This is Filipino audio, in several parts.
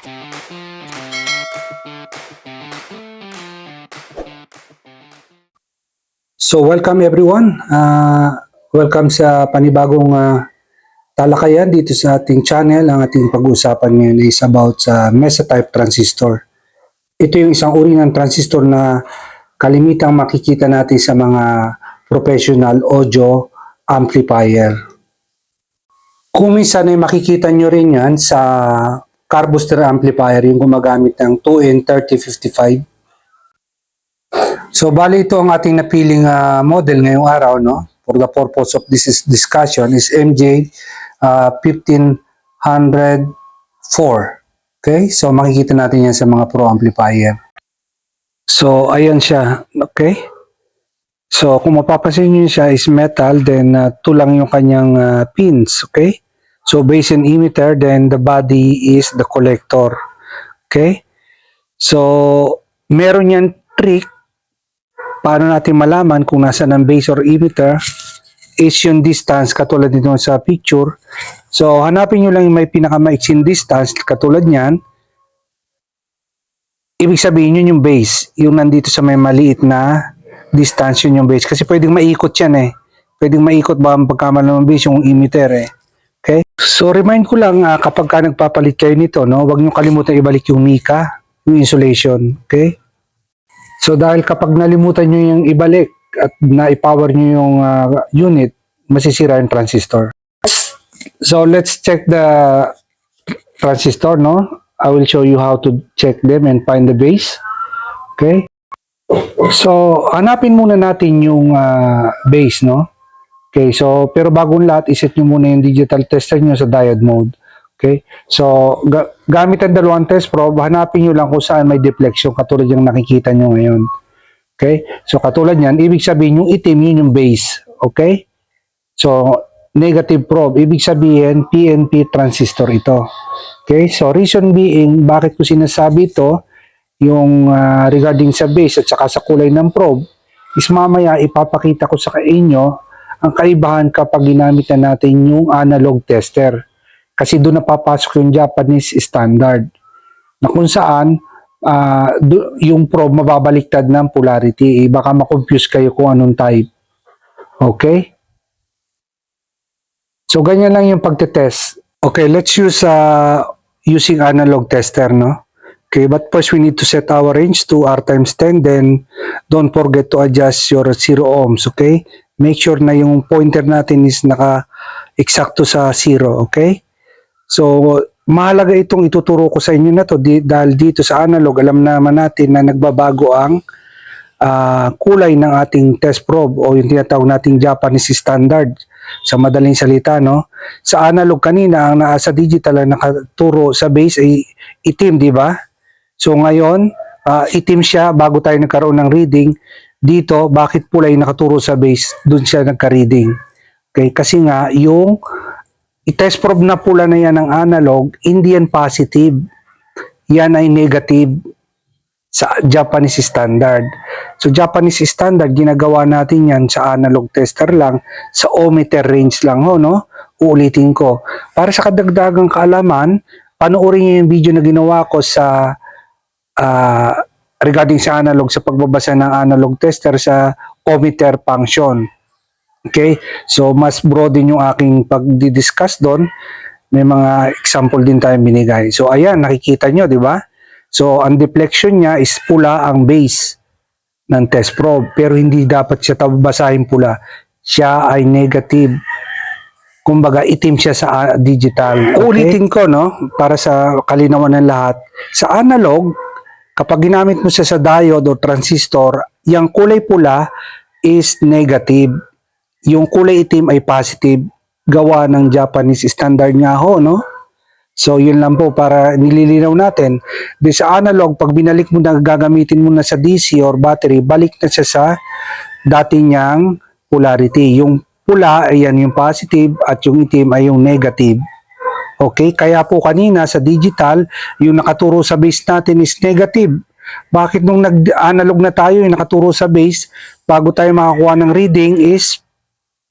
So welcome everyone. Uh, welcome sa panibagong uh, talakayan dito sa ating channel. Ang ating pag-uusapan ngayon is about sa mesotype transistor. Ito yung isang uri ng transistor na kalimitang makikita natin sa mga professional audio amplifier. Kung minsan ay makikita nyo rin yan sa car booster amplifier yung gumagamit ng 2N3055 So bali ito ang ating napiling ah, model ngayong araw no for the purpose of this is discussion is MJ ah, 1504. Okay? So makikita natin yan sa mga pro amplifier. So ayan siya, okay? So kung mapapansin niyo siya is metal then uh, tulang yung kanyang ah, pins, okay? So base and emitter then the body is the collector. Okay? So meron yan trick paano natin malaman kung nasaan ang base or emitter is yung distance katulad nito sa picture. So, hanapin nyo lang yung may pinakamaiksing distance katulad niyan. Ibig sabihin yun yung base. Yung nandito sa may maliit na distance yun yung base. Kasi pwedeng maikot yan eh. Pwedeng maikot ba ang pagkamalang ng base yung emitter eh. So, remind ko lang ah, kapag ka nagpapalit kayo nito, no, huwag nyo kalimutan ibalik yung mica, yung insulation. Okay? So dahil kapag nalimutan nyo yung ibalik at na-power nyo yung ah, unit, masisira yung transistor. So let's check the transistor, no? I will show you how to check them and find the base. Okay? So, hanapin muna natin yung ah, base, no? Okay, so pero bagong lahat, iset nyo muna yung digital tester nyo sa diode mode. Okay? So, ga- gamit ang dalawang test probe, hanapin nyo lang kung saan may deflection katulad yung nakikita nyo ngayon. Okay? So, katulad yan, ibig sabihin yung itim, yun yung base. Okay? So, negative probe, ibig sabihin PNP transistor ito. Okay? So, reason being, bakit ko sinasabi ito, yung ah, regarding sa base at saka sa kulay ng probe, is mamaya ipapakita ko sa inyo ang kaibahan kapag ginamit na natin yung analog tester. Kasi doon napapasok yung Japanese standard na kung saan do- yung probe mababaliktad ng polarity. Eh, baka makonfuse kayo kung anong type. Okay? So, ganyan lang yung pagtetest. Okay, let's use uh, using analog tester, no? Okay, but first we need to set our range to R times 10, then don't forget to adjust your 0 ohms, okay? Make sure na yung pointer natin is naka-eksakto sa 0, okay? So, mahalaga itong ituturo ko sa inyo na to di, dahil dito sa analog, alam naman natin na nagbabago ang ah, kulay ng ating test probe o yung tinatawag nating Japanese standard sa madaling salita, no? Sa analog kanina, ang nasa digital ang nakaturo sa base ay itim, di ba? So ngayon, ah, itim siya bago tayo nagkaroon ng reading. Dito, bakit pula yung nakaturo sa base? Doon siya nagka-reading. Okay, kasi nga, yung i-test probe na pula na yan ng analog, hindi yan positive. Yan ay negative sa Japanese standard. So Japanese standard, ginagawa natin yan sa analog tester lang, sa ohmmeter range lang ho, no? Uulitin ko. Para sa kadagdagang kaalaman, panoorin niyo yung video na ginawa ko sa ah, regarding sa analog, sa pagbabasa ng analog tester sa ohmmeter function. Okay? So, mas broad din yung aking pagdi-discuss doon. May mga example din tayong binigay. So, ayan, nakikita nyo, di ba? So, ang deflection niya is pula ang base ng test probe. Pero hindi dapat siya basahin pula. Siya ay negative. Kumbaga, itim siya sa ah, digital. Ulitin ko, no? Para sa kalinawan ng lahat. Sa analog, kapag ginamit mo siya sa diode o transistor, yung kulay pula is negative. Yung kulay itim ay positive. Gawa ng Japanese standard nga ho, no? So, yun lang po para nililinaw natin. Di sa analog, pag binalik mo na gagamitin mo na sa DC or battery, balik na siya sa dati niyang polarity. Yung pula ay yan yung positive at yung itim ay yung negative. Okay? Kaya po kanina sa digital, yung nakaturo sa base natin is negative. Bakit nung nag-analog na tayo, yung nakaturo sa base, bago tayo makakuha ng reading is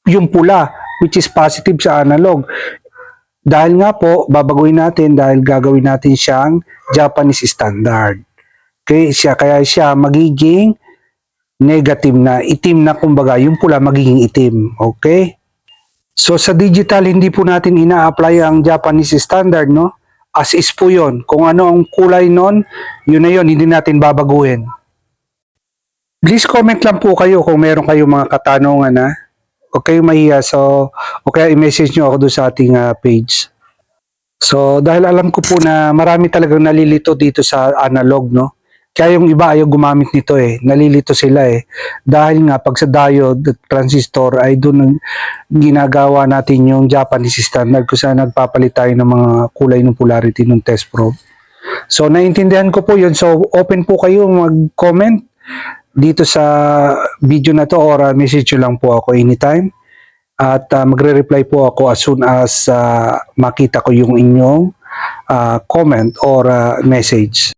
yung pula, which is positive sa analog. dahil nga po, babaguhin natin dahil gagawin natin siyang Japanese standard. Okay, siya, kaya siya magiging negative na, itim na kumbaga, yung pula magiging itim. Okay? So sa digital, hindi po natin ina-apply ang Japanese standard, no? As is po yun. Kung ano ang kulay nun, yun na yun, hindi natin babaguhin. Please comment lang po kayo kung meron kayong mga katanungan, ha? Huwag kayong mahiya. So, o kaya i-message nyo ako doon sa ating ah, page. So, dahil alam ko po na marami talagang nalilito dito sa analog, no? Kaya yung iba ayaw gumamit nito eh. Nalilito sila eh. Dahil nga pag sa diode transistor ay doon ginagawa natin yung Japanese standard kung saan nagpapalit tayo ng mga kulay ng polarity ng test probe. So, naiintindihan ko po yun. So, open po kayo mag-comment dito sa video na to or uh, message lang po ako anytime. At uh, magre-reply po ako as soon as uh, makita ko yung inyong uh, comment or uh, message.